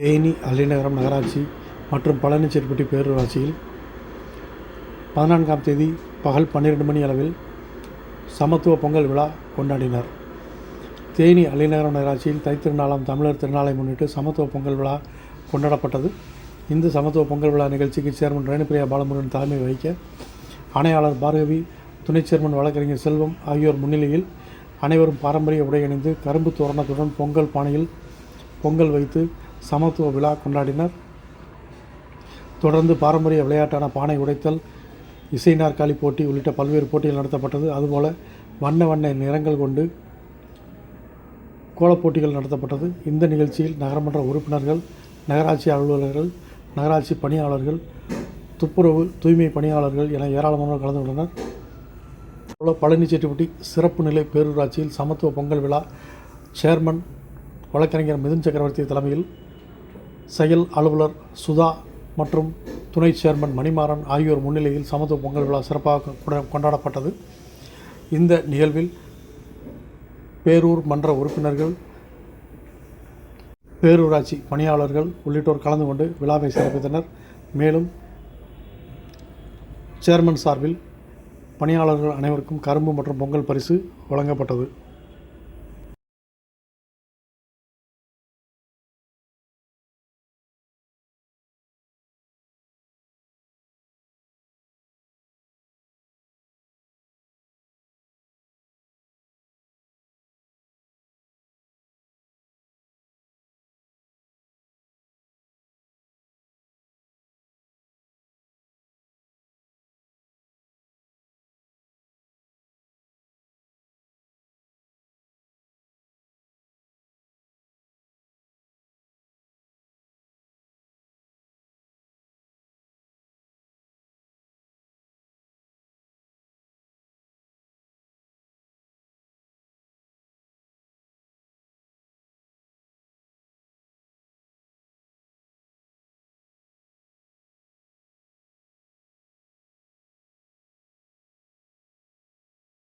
தேனி அள்ளிநகரம் நகராட்சி மற்றும் பழனிச்சேர்பட்டி பேரூராட்சியில் பதினான்காம் தேதி பகல் பன்னிரெண்டு மணி அளவில் சமத்துவ பொங்கல் விழா கொண்டாடினர். தேனி அள்ளிநகரம் நகராட்சியில் தைத்திருநாளாம் தமிழர் திருநாளை முன்னிட்டு சமத்துவ பொங்கல் விழா கொண்டாடப்பட்டது. இந்த சமத்துவ பொங்கல் விழா நிகழ்ச்சிக்கு சேர்மன் ரேணுபிரியா பாலமுருகன் தலைமை வகிக்க ஆணையாளர் பார்கவி துணை சேர்மன் வழக்கறிஞர் செல்வம் ஆகியோர் முன்னிலையில் அனைவரும் பாரம்பரிய உடை அணிந்து கரும்பு தோரணத்துடன் பொங்கல் பானையில் பொங்கல் வைத்து சமத்துவ விழா கொண்டாடினர். தொடர்ந்து பாரம்பரிய விளையாட்டான பானை உடைத்தல் இசை நாற்காலி போட்டி உள்ளிட்ட பல்வேறு போட்டிகள் நடத்தப்பட்டது. அதுபோல வண்ண வண்ண நிறங்கள் கொண்டு கோலப் போட்டிகள் நடத்தப்பட்டது. இந்த நிகழ்ச்சியில் நகரமன்ற உறுப்பினர்கள் நகராட்சி அலுவலர்கள் நகராட்சி பணியாளர்கள் துப்புரவு தூய்மை பணியாளர்கள் என ஏராளமானோர் கலந்து கொண்டனர். போல பழனிச்செட்டிப்பட்டி சிறப்பு நிலை பேரூராட்சியில் சமத்துவ பொங்கல் விழா சேர்மன் வழக்கறிஞர் மிதுன் சக்கரவர்த்தி தலைமையில் செயல் அலுவலர் சுதா மற்றும் துணை சேர்மன் மணிமாறன் ஆகியோர் முன்னிலையில் சமத்துவ பொங்கல் விழா சிறப்பாக கொண்டாடப்பட்டது. இந்த நிகழ்வில் பேரூர் மன்ற உறுப்பினர்கள் பேரூராட்சி பணியாளர்கள் உள்ளிட்டோர் கலந்து கொண்டு விழாவை சிறப்பித்தனர். மேலும் சேர்மன் சார்பில் பணியாளர்கள் அனைவருக்கும் கரும்பு மற்றும் பொங்கல் பரிசு வழங்கப்பட்டது.